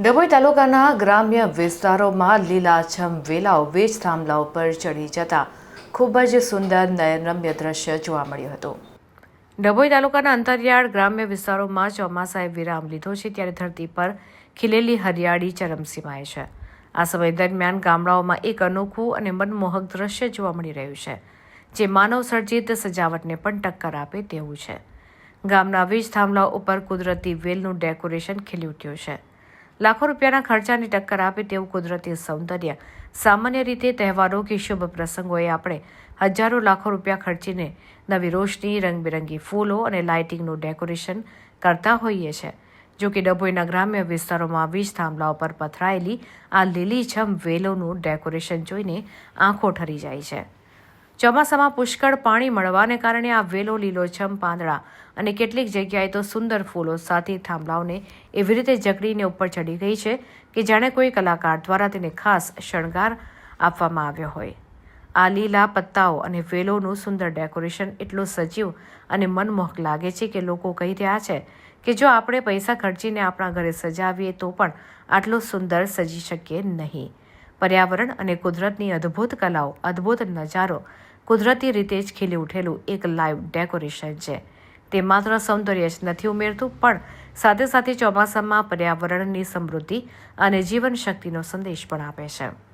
ડભોઈ તાલુકાના ગ્રામ્ય વિસ્તારોમાં લીલાછમ વેલાઓ, વેજ થાંભલાઓ પર ચડી જતા ખૂબ જ સુંદર નયનરમ્ય દ્રશ્ય જોવા મળ્યું હતું. ડભોઈ તાલુકાના અંતરિયાળ ગ્રામ્ય વિસ્તારોમાં ચોમાસાએ વિરામ લીધો છે ત્યારે ધરતી પર ખીલેલી હરિયાળી ચરમસીમાએ છે. આ સમય દરમિયાન ગામડાઓમાં એક અનોખું અને મનમોહક દ્રશ્ય જોવા મળી રહ્યું છે, જે માનવ સર્જિત સજાવટને પણ ટક્કર આપે તેવું છે. ગામના વીજ થાંભલાઓ ઉપર કુદરતી વેલનું ડેકોરેશન ખીલી ઉઠ્યું છે. લાખો રૂપિયાના ખર્ચાની ટક્કર આપે તેવું કુદરતી સૌંદર્ય. સામાન્ય રીતે તહેવારો કે શુભ પ્રસંગોએ આપણે હજારો લાખો રૂપિયા ખર્ચીને નવી રોશની, રંગબેરંગી ફૂલો અને લાઇટિંગનું ડેકોરેશન કરતા હોઈએ છીએ. જો કે ડભોઈના ગ્રામ્ય વિસ્તારોમાં વીજ થાંભલાઓ પર પથરાયેલી આ લીલીછમ વેલોનું ડેકોરેશન જોઈને આંખો ઠરી જાય છે. ચોમાસામાં પુષ્કળ પાણી મળવાને કારણે આ વેલો લીલોછમ પાંદડા અને કેટલીક જગ્યાએ તો સુંદર ફૂલો સાથે થાંભલાઓને એવી રીતે જકડીને ઉપર ચડી ગઈ છે કે જાણે કોઈ કલાકાર દ્વારા તેને ખાસ શણગાર આપવામાં આવ્યો હોય. આ લીલા પત્તાઓ અને વેલોનું સુંદર ડેકોરેશન એટલું સજીવ અને મનમોહક લાગે છે કે લોકો કહી રહ્યા છે કે જો આપણે પૈસા ખર્ચીને આપણા ઘરે સજાવીએ તો પણ આટલું સુંદર સજી શકીએ નહીં. પર્યાવરણ અને કુદરતની અદ્ભુત કલાઓ, અદ્ભુત નજારો કુદરતી રીતે જ ખીલી ઉઠેલું એક લાઈવ ડેકોરેશન છે. તે માત્ર સૌંદર્ય જ નથી ઉમેરતું, પણ સાથે સાથે ચોમાસામાં પર્યાવરણની સમૃદ્ધિ અને જીવન શક્તિનો સંદેશ પણ આપે છે.